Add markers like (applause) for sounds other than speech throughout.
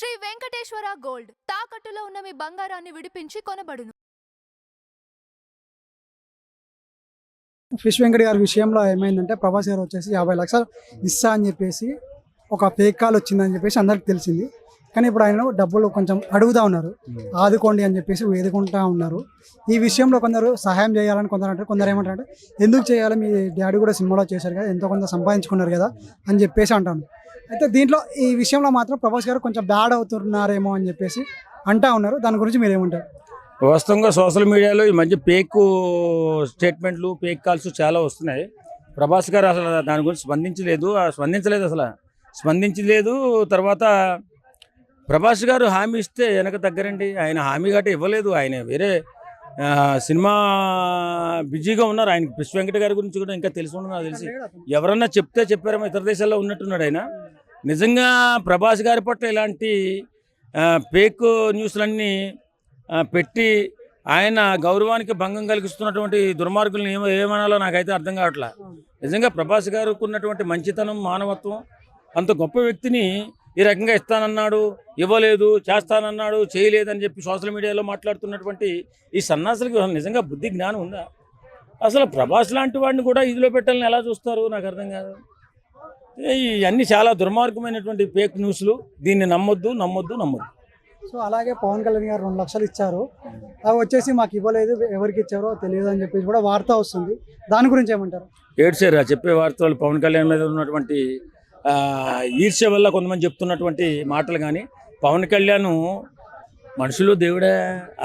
Shri Venkateswara gold. తాకట్టులో ఉన్న మీ బంగారాన్ని విడిపించి కొనబడును. ఫిష్ వెంకట గారి విషయంలో ఏమైందంటే ప్రభాస్ గారు వచ్చేసి యాభై లక్షలు ఇస్తా అని చెప్పేసి ఒక ఫేక్ కాల్ వచ్చిందని చెప్పేసి అందరికి తెలిసింది. కానీ ఇప్పుడు ఆయన డబ్బులు కొంచెం అడుగుతా ఉన్నారు. ఆదుకోండి అని చెప్పేసి వేదుకుంటా ఉన్నారు. ఈ విషయంలో కొందరు సహాయం చేయాలని కొందరు అంటారు కొందరు ఏమంటారు ఎందుకు చేయాలి? మీ డాడీ కూడా సినిమాలో చేశారు కదా ఎంతో కొంత సంపాదించుకున్నారు కదా అని చెప్పేసి అంటాను అయితే దీంట్లో ఈ విషయంలో మాత్రం ప్రభాస్ గారు కొంచెం బ్యాడ్ అవుతున్నారేమో అని చెప్పేసి అంటా ఉన్నారు. దాని గురించి మీరు ఏమంటారు వాస్తవంగా సోషల్ మీడియాలో ఈ మధ్య పేక్ స్టేట్మెంట్లు పేక్ కాల్స్ చాలా వస్తున్నాయి. ప్రభాస్ గారు అసలు దాని గురించి స్పందించలేదు. ఆ స్పందించలేదు అసలు. స్పందించలేదు. తర్వాత ప్రభాస్ గారు హామీ ఇస్తే వెనక దగ్గరండి ఆయన హామీ గట్ట ఇవ్వలేదు. ఆయన వేరే సినిమా బిజీగా ఉన్నారు. ఆయన కృష్ణ వెంకట గారి గురించి కూడా ఇంకా తెలిసి ఉండదు నాకు తెలిసి. ఎవరన్నా చెప్తే చెప్పారేమో ఇతర దేశాల్లో ఉన్నట్టున్నాడు ఆయన. నిజంగా ప్రభాస్ గారి పట్ల ఇలాంటి ఫేక్ న్యూస్లన్నీ పెట్టి ఆయన గౌరవానికి భంగం కలిగిస్తున్నటువంటి దుర్మార్గులను ఏమో ఏమనాలో నాకైతే అర్థం కావట్లా. నిజంగా ప్రభాస్ గారికి ఉన్నటువంటి మంచితనం మానవత్వం అంత గొప్ప వ్యక్తిని ఈ రకంగా ఇస్తానన్నాడు ఇవ్వలేదు చేస్తానన్నాడు చేయలేదని చెప్పి సోషల్ మీడియాలో మాట్లాడుతున్నటువంటి ఈ సన్నాసులకి నిజంగా బుద్ధి జ్ఞానం ఉందా? అసలు ప్రభాస్ లాంటి వాడిని కూడా ఇదిలో పెట్టాలని ఎలా చూస్తారు? నాకు అర్థం కాదు. ఇవన్నీ చాలా దుర్మార్గమైనటువంటి ఫేక్ న్యూస్లు దీన్ని నమ్మొద్దు నమ్మొద్దు నమ్మొద్దు. సో అలాగే పవన్ కళ్యాణ్ గారు రెండు లక్షలు ఇచ్చారు. అవి వచ్చేసి మాకు ఇవ్వలేదు ఎవరికి ఇచ్చారో తెలియదు అని చెప్పేసి కూడా వార్త వస్తుంది. దాని గురించి ఏమంటారు? ఏడ్చారు ఆ చెప్పే వార్తలు పవన్ కళ్యాణ్ మీద ఉన్నటువంటి ఈర్ష్య వల్ల కొంతమంది చెప్తున్నటువంటి మాటలు కానీ పవన్ కళ్యాణ్ మనుషులు దేవుడే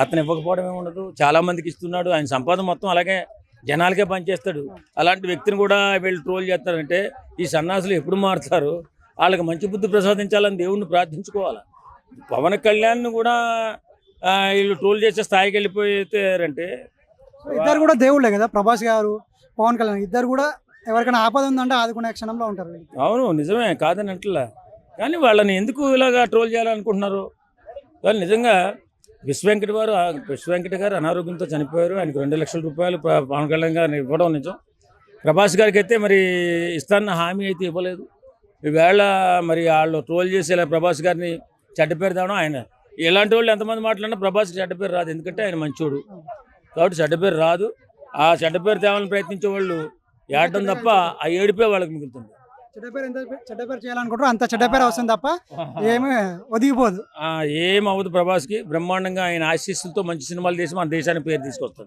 అతను ఇవ్వకపోవడం ఏమి ఉండదు. చాలా మందికి ఇస్తున్నాడు ఆయన సంపాదన మొత్తం అలాగే జనాలకే పనిచేస్తాడు. అలాంటి వ్యక్తిని కూడా వీళ్ళు ట్రోల్ చేస్తారంటే ఈ సన్నాసులు ఎప్పుడు మారుతారు? వాళ్ళకి మంచి బుద్ధి ప్రసాదించాలని దేవుణ్ణి ప్రార్థించుకోవాలి? పవన్ కళ్యాణ్ కూడా వీళ్ళు ట్రోల్ చేసే స్థాయికి వెళ్ళిపోతారంటే ఇద్దరు కూడా దేవుళ్ళే కదా? ప్రభాస్ గారు పవన్ కళ్యాణ్ ఇద్దరు కూడా ఎవరికైనా ఆపద ఉందంటే ఆదుకునే క్షణంలో ఉంటారు. అవును నిజమే కాదని అంటలా. కానీ వాళ్ళని ఎందుకు ఇలాగా ట్రోల్ చేయాలనుకుంటున్నారు? వాళ్ళు నిజంగా విశ్వవెంకట వారు విశ్వవెంకట గారు అనారోగ్యంతో చనిపోయారు. ఆయనకు రెండు లక్షల రూపాయలు పవన్ కళ్యాణ్ గారిని ఇవ్వడం నిజం. ప్రభాస్ గారికి అయితే మరి ఇస్తాన్న హామీ అయితే ఇవ్వలేదు. ఈవేళ మరి వాళ్ళు ట్రోల్ చేసేలా ప్రభాస్ గారిని చెడ్డ పేరు తేవడం ఆయన ఇలాంటి వాళ్ళు ఎంతమంది మాట్లాడినా ప్రభాస్ చెడ్డ పేరు రాదు. ఎందుకంటే ఆయన మంచోడు. కాబట్టి చెడ్డ పేరు రాదు. ఆ చెడ్డ పేరు తేవాలని ప్రయత్నించే వాళ్ళు ఏడడం తప్ప ఆ ఏడిపే వాళ్ళకి మిగులుతుంది. చెడ్డ పేరు ఎంత చెడ్డ పేరు చేయాలనుకుంటారో అంత చెడ్డ పేరు వస్తుంది తప్ప (laughs) ఏమీ ఒదిగిపోదు. ఆ, ఏం అవ్వదు ప్రభాస్కి. బ్రహ్మాండంగా ఆయన ఆశీస్సులతో మంచి సినిమాలు తీసి మన దేశానికి పేరు తీసుకొస్తాడు.